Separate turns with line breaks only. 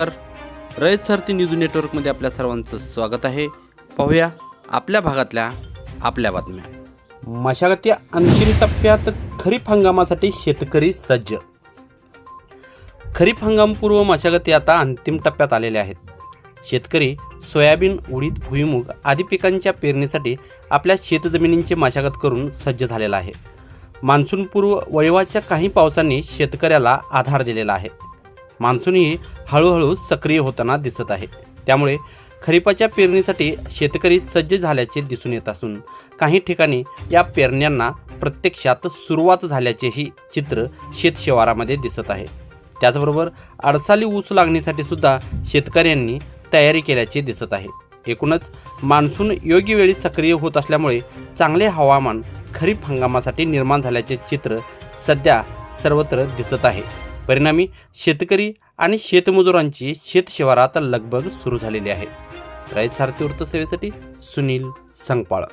तर रयत सारथी न्यूज नेटवर्कमध्ये आपल्या सर्वांचं स्वागत आहे. पाहूया आपल्या भागातल्या आपल्या बातम्या.
मशागती अंतिम टप्प्यात खरीप हंगामासाठी शेतकरी सज्ज. खरीप हंगामपूर्व मशागती आता अंतिम टप्प्यात आलेल्या आहेत. शेतकरी सोयाबीन उडीद भुईमुग आदी पिकांच्या पेरणीसाठी आपल्या शेतजमिनींची मशागत करून सज्ज झालेला आहे. मान्सूनपूर्व वळवाच्या काही पावसांनी शेतकऱ्याला आधार दिलेला आहे. मान्सूनही हळूहळू सक्रिय होताना दिसत आहे त्यामुळे खरीपाच्या पेरणीसाठी शेतकरी सज्ज झाल्याचे दिसून येत असून काही ठिकाणी या पेरण्यांना प्रत्यक्षात सुरुवात झाल्याचेही चित्र शेतशिवारामध्ये दिसत आहे. त्याचबरोबर अडसाली ऊस लागणीसाठी सुद्धा शेतकऱ्यांनी तयारी केल्याचे दिसत आहे. एकूणच मान्सून योग्य वेळी सक्रिय होत असल्यामुळे चांगले हवामान खरीप हंगामासाठी निर्माण झाल्याचे चित्र सध्या सर्वत्र दिसत आहे. परिणामी शेतकरी आणि शेतमजुरांची शेतशिवारात लगबग सुरू झालेली आहे. रयत सारथी वृत्तसेवेसाठी सुनील संगपाळ.